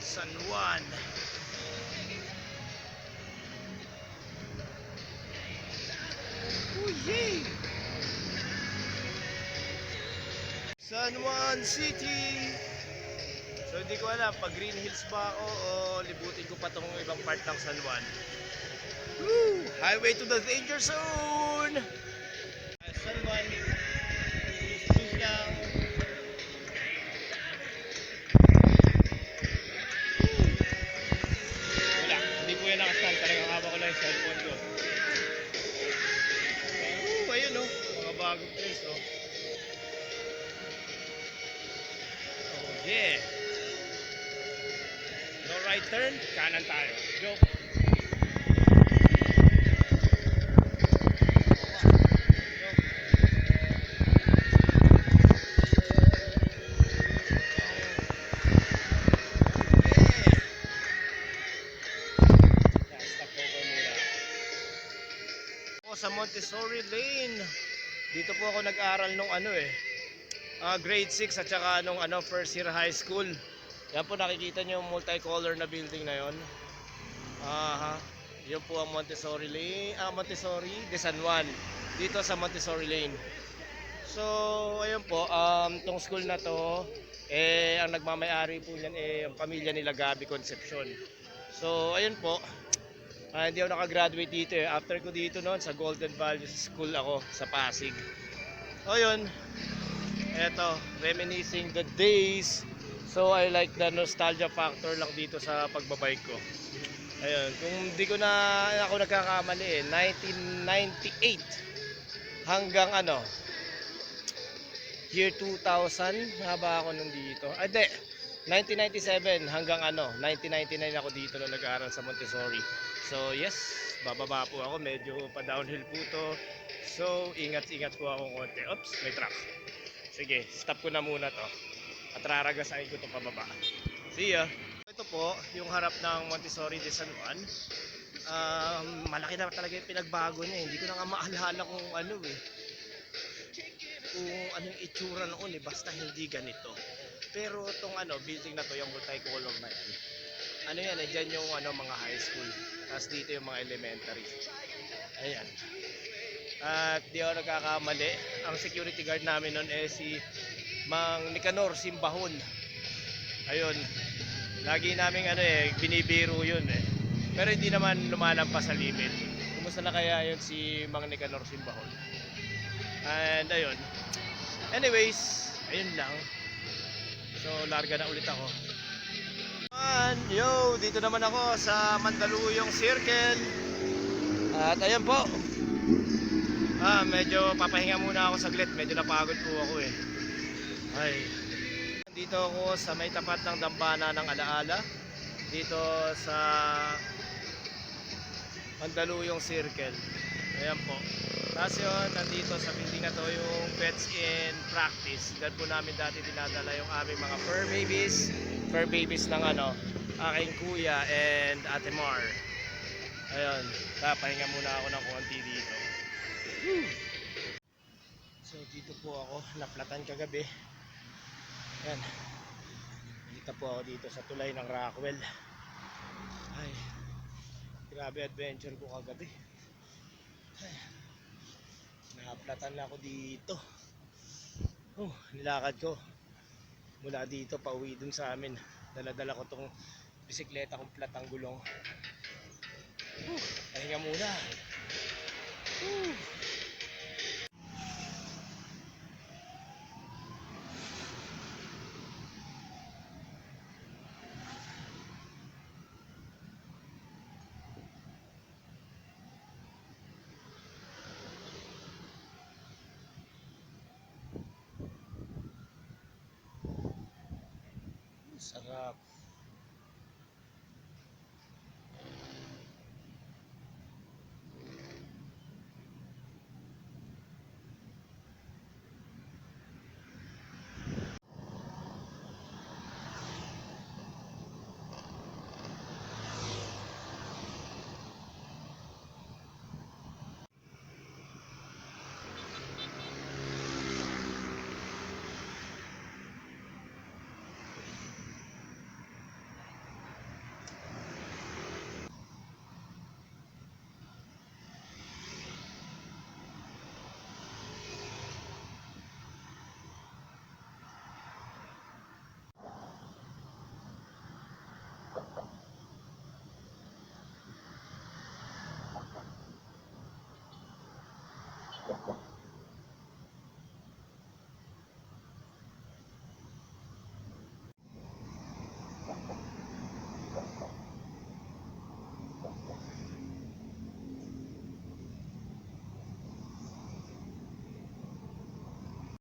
San Juan. San Juan City! So hindi ko alam pag Green Hills ba ako o libutin ko pa tong ibang part ng San Juan. Woo! Highway to the danger zone! Place oh. Yeah! No right turn, kanan tayo. Ako sa Montessori Lane. Dito po ako nag-aral nung ano eh. ah, grade 6 at saka nung ano first year high school. Yan po nakikita niyo yung multicolor na building na yon. Aha. Yun po ang Montessori Lane, ah Montessori de San Juan. Dito sa Montessori Lane. So, ayun po, um, tong school na to, eh, ang nagmamayari po niyan, eh, ang pamilya nila Gabi Concepcion. So, ayun po, Ah, hindi ako nakagraduate dito eh. After ko dito noon sa Golden Valley School ako sa Pasig. O yun. Eto, reminiscing the days. So I like the nostalgia factor lang dito sa pagbabike ko. Ayun, kung hindi ko na ako nagkakamali eh, 1998 hanggang ano, year 2000 nga ba ako nandito? Ay, di, 1997 hanggang ano, 1999 ako dito nung nag-aaral sa Montessori. So yes, bababa po ako, medyo pa downhill po to. So ingat-ingat po ako konti. Oops, may truck. Sige, stop ko na muna to. At raragasain ko to pababa. See ya! Ito po, yung harap ng Montessori de San Juan. Um, malaki na talaga yung pinagbago niya. Hindi ko na nga maalala kung ano eh. Kung anong itsura noon eh, basta hindi ganito. Pero itong ano, building na to, yung multicolor na yan. Ano yan eh, dyan yung ano, mga high school. Tapos dito yung mga elementary. Ayan. At di ako nagkakamali. Ang security guard namin noon eh si Mang Nicanor Simbahon. Ayun. Lagi namin ano eh, binibiro yun eh. Pero hindi naman lumalampas sa limit. Kumusta na kaya yun si Mang Nicanor Simbahon? And ayun. Anyways, ayun lang. So, larga na ulit ako. Man, yo, dito naman ako sa Mandaluyong Circle. At ayan po. Ah, medyo papahinga muna ako saglit. Medyo napagod po ako eh. Ay. Dito ako sa may tapat ng dambana ng Alaala. Dito sa Mandaluyong Circle. Ayan po. Tapos yun, nandito sa building na to yung Pets in Practice. Diyan po namin dati dinadala yung aming mga fur babies. Fur babies ng ano, aking kuya and ate Mar. Ayun, papahinga muna ako ng konti dito. So dito po ako, naplatan kagabi. Ayan. Dito po ako dito sa tulay ng Rockwell. Ay, grabe adventure ko kagabi. Ay, naplatan na ako dito. Oh, nilakad ko. Mula dito pa uwi dun sa amin. Dala-dala ko tong bisikleta kong platang gulong. Whew, pahinga muna. Sarap. Po.